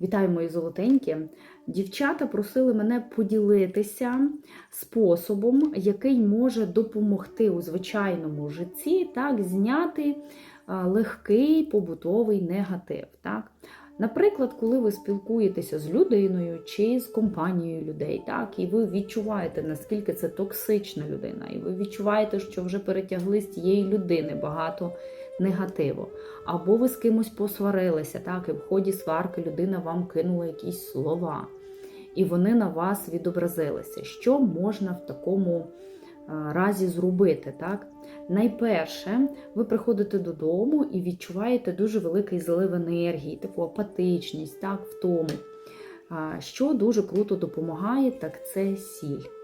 Вітаю, мої золотенькі. Дівчата просили мене поділитися способом, який може допомогти у звичайному житті так, зняти легкий побутовий негатив. Так? Наприклад, коли ви спілкуєтеся з людиною чи з компанією людей, так, і ви відчуваєте, наскільки це токсична людина, і ви відчуваєте, що вже перетягли з тієї людини багато негативу. Або ви з кимось посварилися, так, і в ході сварки людина вам кинула якісь слова, і вони на вас відобразилися. Що можна в такому разі зробити? Так? Найперше, ви приходите додому і відчуваєте дуже великий злив енергії, таку апатичність, так, втому. А, Що дуже круто допомагає, так це сіль.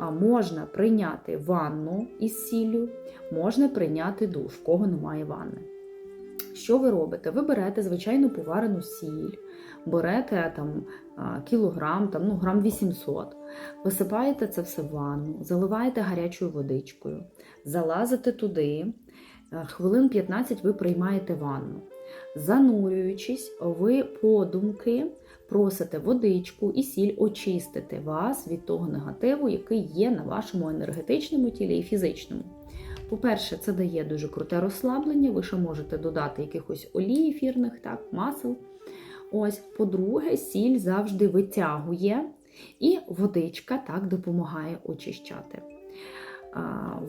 А можна прийняти ванну із сіллю, можна прийняти душ, в кого немає ванни. Що ви робите? Ви берете звичайну поварену сіль, берете там кілограм, там, ну, грам 800, висипаєте це все в ванну, заливаєте гарячою водичкою, залазите туди, хвилин 15 ви приймаєте ванну. Занурюючись, ви подумки просите водичку і сіль очистити вас від того негативу, який є на вашому енергетичному тілі і фізичному. По-перше, це дає дуже круте розслаблення, ви ще можете додати якихось олій ефірних, так, масел. Ось, по-друге, сіль завжди витягує, і водичка так допомагає очищати.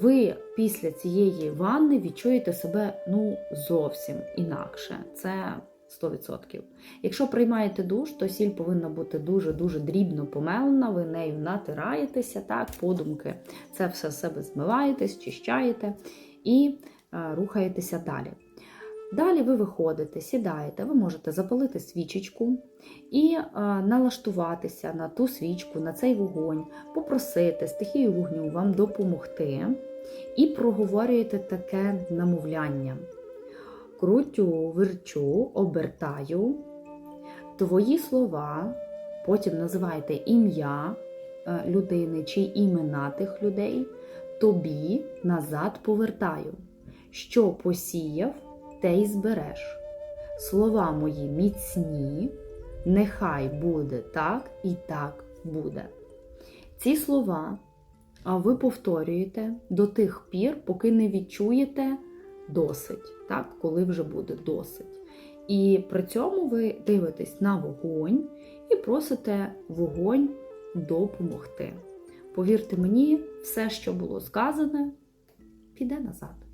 Ви після цієї ванни відчуєте себе ну, зовсім інакше. Це 100%. Якщо приймаєте душ, то сіль повинна бути дуже-дуже дрібно помелена, ви нею натираєтеся, так, подумки, це все себе змиваєте, зчищаєте і е, рухаєтеся далі. Далі ви виходите, сідаєте, ви можете запалити свічечку і е, налаштуватися на ту свічку, на цей вогонь, попросити стихію вогню вам допомогти і проговорюєте таке намовляння. Крутю, верчу, обертаю твої слова, потім називайте ім'я е, людини чи імена тих людей, тобі назад повертаю. Що посіяв, те й збереш. Слова мої міцні, нехай буде так і так буде. Ці слова ви повторюєте до тих пір, поки не відчуєте досить, так, коли вже буде досить. І при цьому ви дивитесь на вогонь і просите вогонь допомогти. Повірте мені, все, що було сказане, піде назад.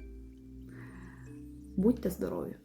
Будьте здорові!